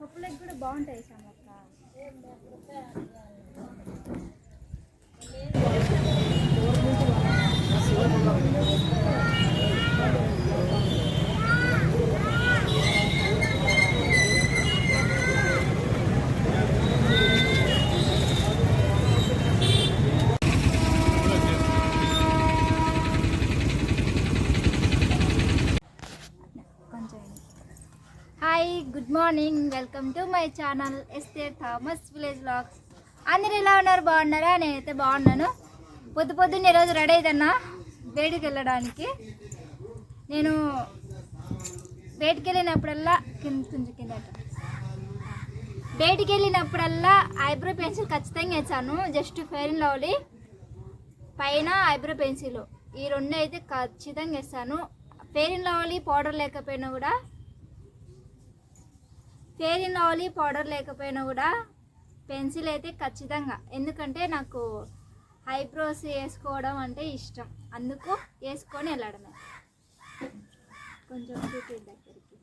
పప్పులకు కూడా బాగుంటాయి సమక్క you. Good morning welcome to my channel Esther Thomas village vlogs అందరు ఎలా ఉన్నారు? బాగున్నారా? నేనైతే బాగున్నాను. పొద్దు పొద్దున్న ఈరోజు రెడీ అవుతున్నా బయటికి వెళ్ళడానికి. నేను బయటికి వెళ్ళినప్పుడల్లా కింద కొంచెం కింద బయటికి వెళ్ళినప్పుడల్లా ఐబ్రో పెన్సిల్ ఖచ్చితంగా వేసాను జస్ట్ ఫెయిర్ అండ్ లవ్లీ. పైన ఐబ్రో పెన్సిల్. ఈ రెండు అయితే ఖచ్చితంగా వేస్తాను ఫెయిర్ అండ్ లవ్లీ పౌడర్ లేకపోయినా కూడా ఫెయిర్ అండ్ పౌడర్ లేకపోయినా కూడా పెన్సిల్ అయితే ఖచ్చితంగా. ఎందుకంటే నాకు ఐబ్రోస్ వేసుకోవడం అంటే ఇష్టం. అందుకు వేసుకొని వెళ్ళడమే. కొంచెం చూపి దగ్గరికి.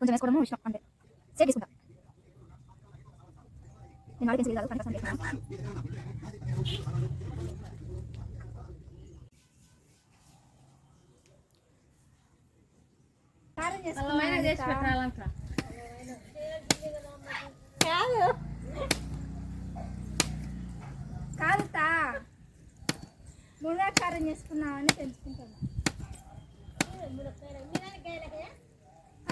కొంచెం వేసుకోవడం ఇష్టం. అంతే. సేట్ తీసుకుంటా నేను పెన్సిల్ కాదు కాదు. కాదు తా. మునగా కారం చేసుకున్నామని తెలుసుకుంటున్నా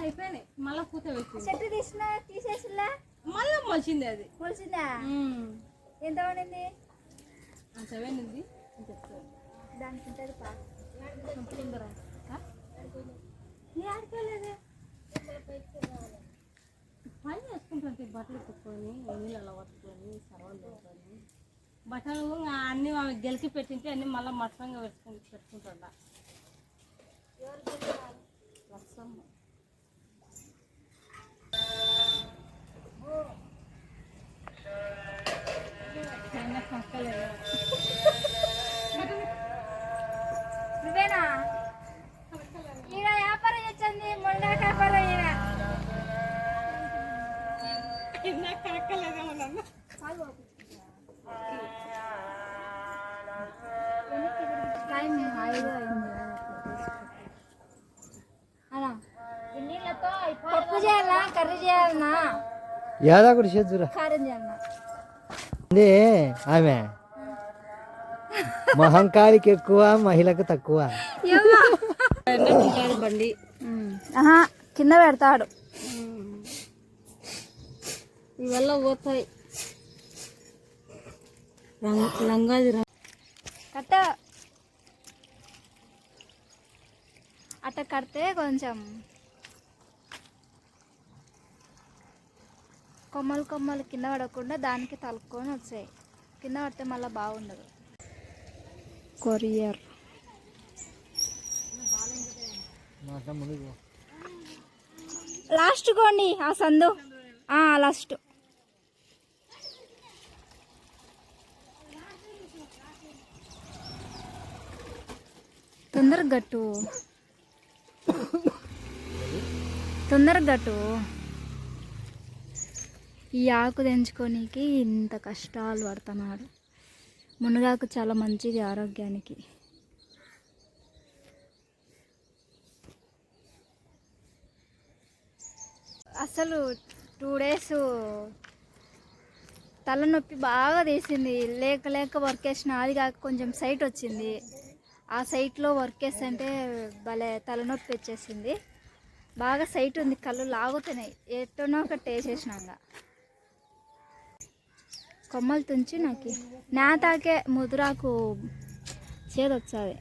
అయిపోయినాయి. మళ్ళా పూత పెట్టింది. చెట్టు తీసిన తీసేసిలా మళ్ళా మొలిచింది అది. మొలిసిందా ఎంత పడింది అంత పోయింది దానికి ఉంటుంది పని చేసుకుంటుంది బట్టలు కుట్టుకొని నీళ్ళలో పట్టుకొని సర్వాలు పెట్టుకొని బట్టలు అన్నీ ఆమె గెలికి పెట్టింటే అన్ని మళ్ళీ మట్టంగా పెట్టుకుని పెట్టుకుంటుండ. చిన్న పక్కలేదు. నన్ను. పప్పు చేయాలా? కర్రీ చేయాలనా? ఏదో ఒకటి చేద్దురా కారం చేయాలనా? అదే ఆమె. మహంకాళికి ఎక్కువ మహిళకు తక్కువ. బండి. ఆహా కింద పెడతాడు. ఇవల్ల పోతాయి. రంగ్ లంగాది కట్ట. అట్ట కడితే కొంచెం కొమ్మలు కొమ్మలు కింద పడకుండా దానికి తలుపుకొని వచ్చాయి. కింద పడితే మళ్ళీ బాగుండదు. కొరియర్. లాస్ట్ కోండి ఆ సందు. ఆ, లాస్ట్. తొందరగా గట్టు తొందరగా గట్టు ఈ ఆకు తెంచుకోనికి ఇంత కష్టాలు పడుతున్నాడు మునగాకు చాలా మంచిది ఆరోగ్యానికి. అసలు టూ డేస్ తలనొప్పి బాగా తీసింది. లేక లేక వర్క్ వేసిన అది కాక కొంచెం సైట్ వచ్చింది. ఆ సైట్లో వర్క్ చేస్తుంటే భలే తలనొప్పి వచ్చేసింది. బాగా సైట్ ఉంది కళ్ళు లాగుతున్నాయి. ఎట్టనో ఒకటి వేసేసినాక కొమ్మలు తుంచి నాకు. నేతాకే ముదురాకు చేదు వచ్చాది.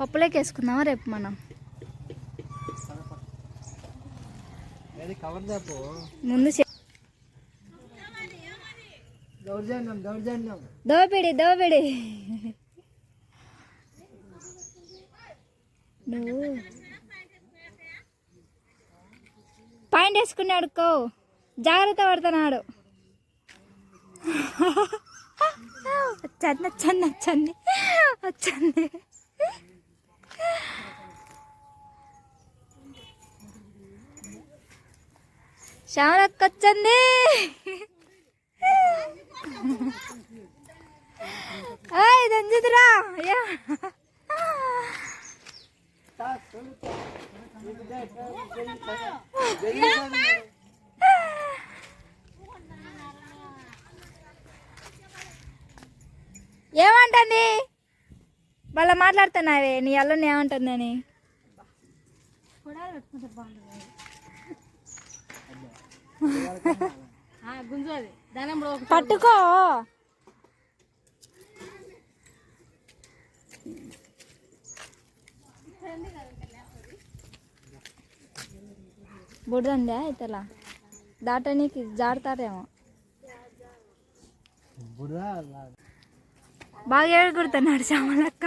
పప్పులోకి వేసుకుందామా రేపు మనం? ముందు దోపిడి దోపిడి. నువ్వు పాయింట్ వేసుకున్నాడు కో జాగ్రత్త పడుతున్నాడు వచ్చాను వచ్చాను వచ్చింది వచ్చాను శ్యామలక్క వచ్చింది దంచుతురా యా ఏమంటుంది? వాళ్ళ మాట్లాడుతున్నావే నీ అల్లుని ఏమంటుందని? దానిలో ఒక పట్టుకో. బుడదందా ఇతలా? దాటనికి జాడతారేమో బాగా ఏడుగుడుతున్నాడు శ్యామలక్క.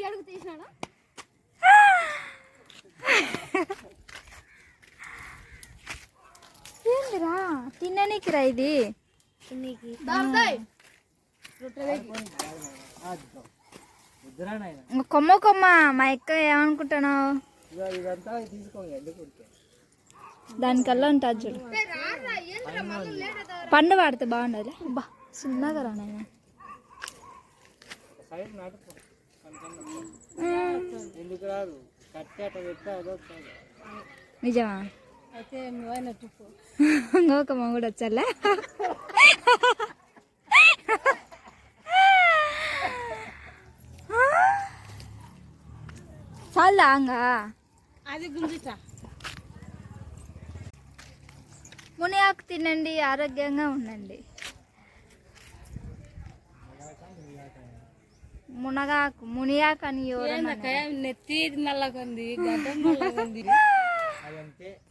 ఏందిరా తిననీకిరా ఇది. బుద్ధరా నాయన ఇంక కొమ్మ కొమ్మ మా ఎక్క ఏమనుకుంటున్నావు? దానికల్లా ఉంటుంది చూడు. పండు వాడితే బాగుండదు బా చిన్నగా రా నాయన. నిజమా? ఇంకొక మొగుడు వచ్చాలే? చాలా అంగా అది గుంజుట మునియాకు తినండి ఆరోగ్యంగా ఉండండి. మునగాకు మునియాకు అని నెత్తి నల్లగా ఉంది గడ్డం నల్లగా ఉంది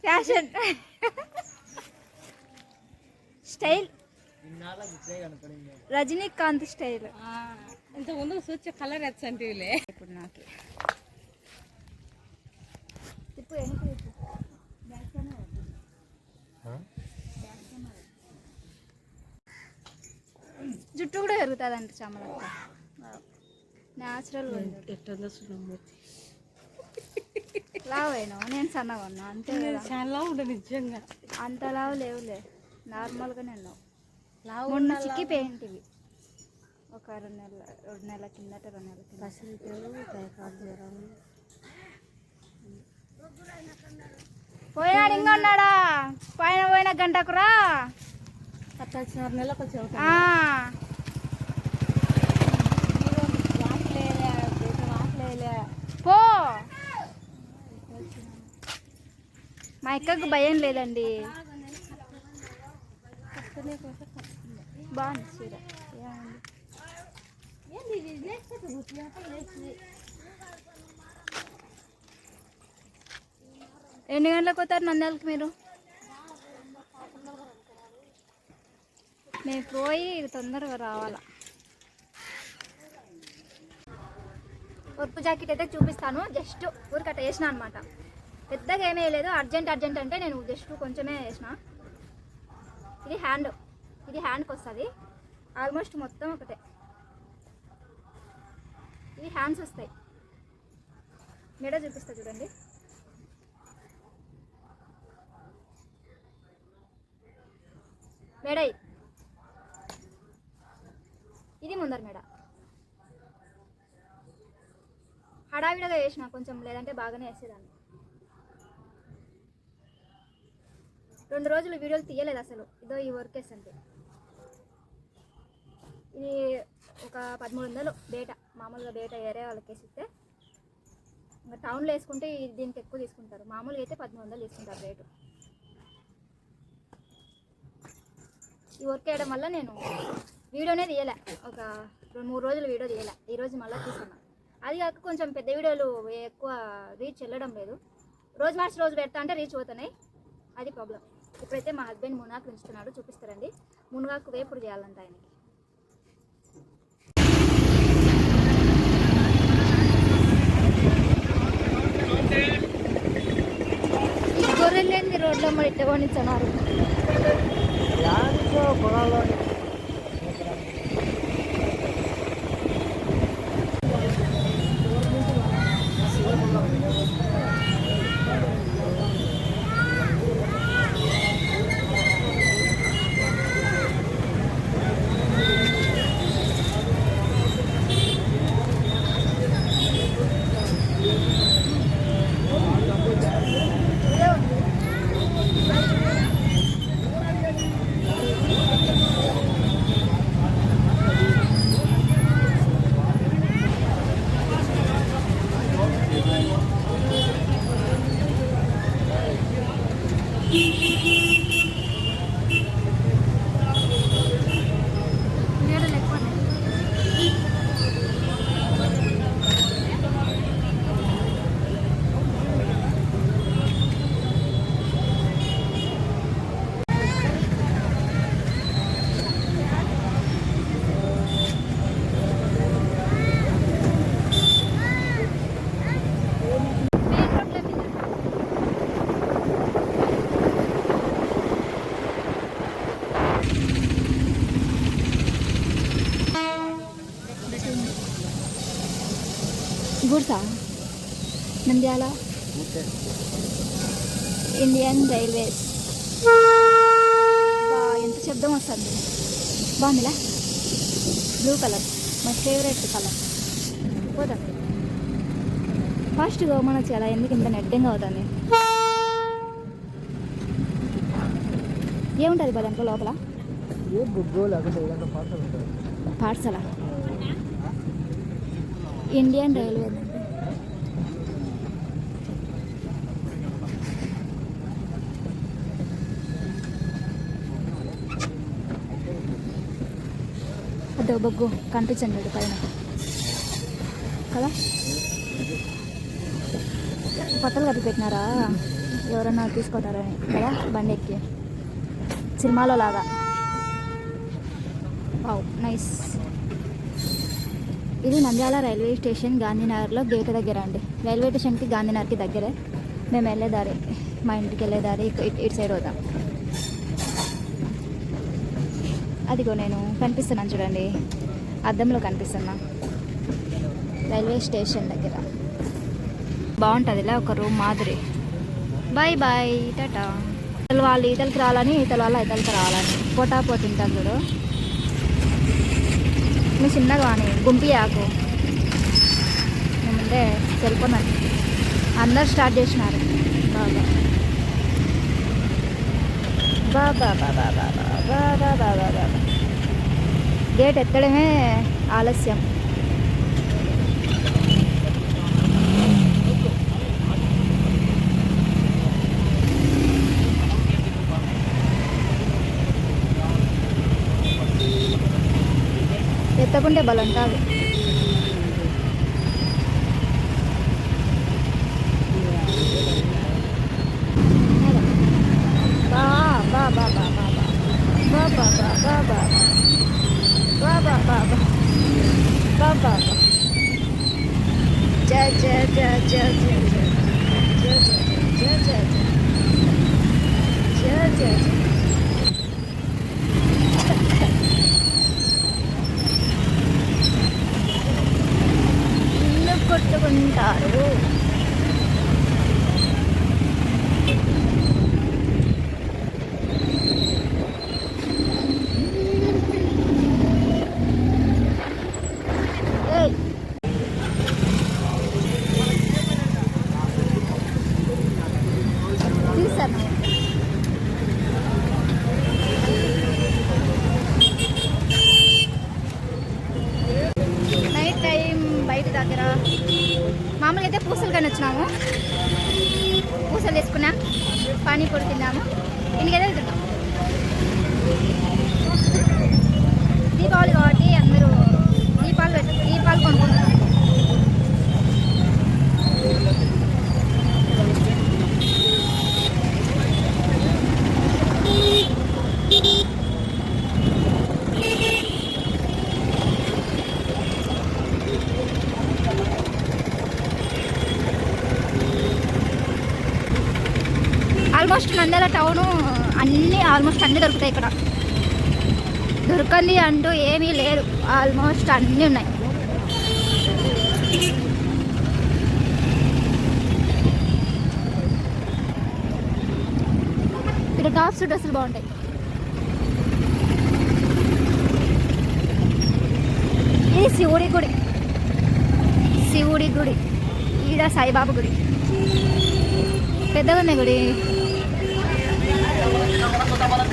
ఫ్యాషన్ స్టైల్ రజనీకాంత్ స్టైల్ ఆ, ఇంత ముందు చూచే కలర్ ఎచ్చంటివిలే. ఇప్పుడు నాకు. జుట్టు కూడా పెరుగుతుంది అంట చామలక్క న్యాచురల్ ఎట్టుందో చూడమ్మ లావు అయినావు నేను సన్నగా ఉన్నా అంతే చాలా ఉండే నిజంగా. అంత లావు లేవులే నార్మల్గానే ఉన్నావు. లావు మొన్న చిక్కిపోయింటివి ఒక రెండు నెలల రెండు నెలల కిందట రెండు నెలల కింద పోయినాడు ఇంకా ఉన్నాడా? పైన పోయిన గంటకు రా. పద్నాలుగు నెలలకు మా అక్కకు భయం లేదండి. బాగుంది చీర. ఎన్ని గంటలకు పోతారు నంద్యాలకు మీరు? మేము పోయి తొందరగా రావాలా. ఉప్పు జాకెట్ అయితే చూపిస్తాను. జస్ట్ ఊరికట్ట వేసిన అనమాట పెద్దగా ఏమీ లేదు. అర్జెంట్ అర్జెంట్ అంటే నేను జస్ట్ కొంచెమే వేసిన. ఇది హ్యాండ్ ఇది హ్యాండ్కి వస్తుంది. ఆల్మోస్ట్ మొత్తం ఒకటే. ఇది హ్యాండ్స్ వస్తాయి. మెడ చూపిస్తా చూడండి. మెడ. ఇది. ముందర మెడ. హడావిడగా వేసిన కొంచెం లేదంటే బాగానే వేసేదాన్ని. రెండు రోజులు వీడియోలు తీయలేదు అసలు. ఇదో ఈ వర్క్ అంటే ఇది ఒక పదమూడు వందలు బేట మామూలుగా బేట ఏరే వాళ్ళకి వేసిస్తే ఇంకా టౌన్లో వేసుకుంటే దీనికి ఎక్కువ తీసుకుంటారు. మామూలుగా అయితే పదమూడు వందలు తీసుకుంటారు రేటు ఈ వర్క్ వేయడం వల్ల నేను వీడియోనే తీయలే. ఒక రెండు మూడు రోజులు వీడియో తీయలే. ఈరోజు మళ్ళీ తీసుకున్నాను అది కాక కొంచెం పెద్ద వీడియోలు ఎక్కువ రీచ్ వెళ్ళడం లేదు. రోజు మార్చి రోజు పెడతా అంటే రీచ్ అవుతున్నాయి అది ప్రాబ్లం ఇప్పుడైతే మా హస్బెండ్ మునాకు ఉంచుతున్నాడు చూపిస్తారండి. మునగాకు వేపుడు చేయాలంట ఆయనకి. గొర్రెలేని రోడ్లో మరి ఇట్ట కొనిచ్చన్నారు గుర్సా నంద్యాల ఇండియన్ రైల్వేస్ బా, ఎంత శబ్దం వస్తుంది బాగుందిలా blue colour my favourite colour పోదా ఫాస్ట్గా మన చాలా ఎందుకు ఇంత నెడ్డంగా అవుతుంది ఏముంటుంది బా దాంట్లో లోపల పాఠశాల ఇండియన్ రైల్వే అదో బొగ్గు కనిపించండి పైన. కదా? కొత్తలు కట్టి పెట్టినారా? ఎవరన్నా తీసుకుంటారని కదా? బండి ఎక్కి. సినిమాలో లాగా. వావ్ నైస్ ఇది నంద్యాల రైల్వే స్టేషన్ గాంధీనగర్లో గేట్ దగ్గర అండి. రైల్వే స్టేషన్కి గాంధీనగర్కి దగ్గరే. మేము వెళ్ళే దారి మా ఇంటికి వెళ్ళే దారి ఇటు ఇటు సైడ్ పోతాం. అదిగో నేను కనిపిస్తున్నాను చూడండి. అద్దంలో కనిపిస్తున్నా. రైల్వే స్టేషన్ దగ్గర. బాగుంటుంది ఇలా ఒక రూమ్ మాదిరి. Bye bye Tata. ఇతలు వాళ్ళు ఈతలకి రావాలని ఈతల వాళ్ళు ఇతలకి రావాలని. పోటా పోతుంటారు చూడు. నువ్వు చిన్నగా అని గుంపి ఆకు. ముందే వెళ్ళిపోన్నాను అందరు స్టార్ట్ చేసినారు. బాబా. బాబా బాబా బాబా. గేట్ ఎత్తడమే ఆలస్యం. ఎత్తకుంటే బలం కాదు. করতে পারেন তারও ఆల్మోస్ట్ టౌను అన్నీ ఆల్మోస్ట్ అన్నీ దొరుకుతాయి ఇక్కడ. దొరకంది అంటూ ఏమీ లేదు ఆల్మోస్ట్ అన్నీ ఉన్నాయి. ఇక్కడ టాప్స్ డ్రెస్సులు బాగుంటాయి. ఇది శివుడి గుడి. శివుడి గుడి. ఈడ సాయిబాబా గుడి. పెద్దగా ఉన్నాయి గుడి. যেটা বলা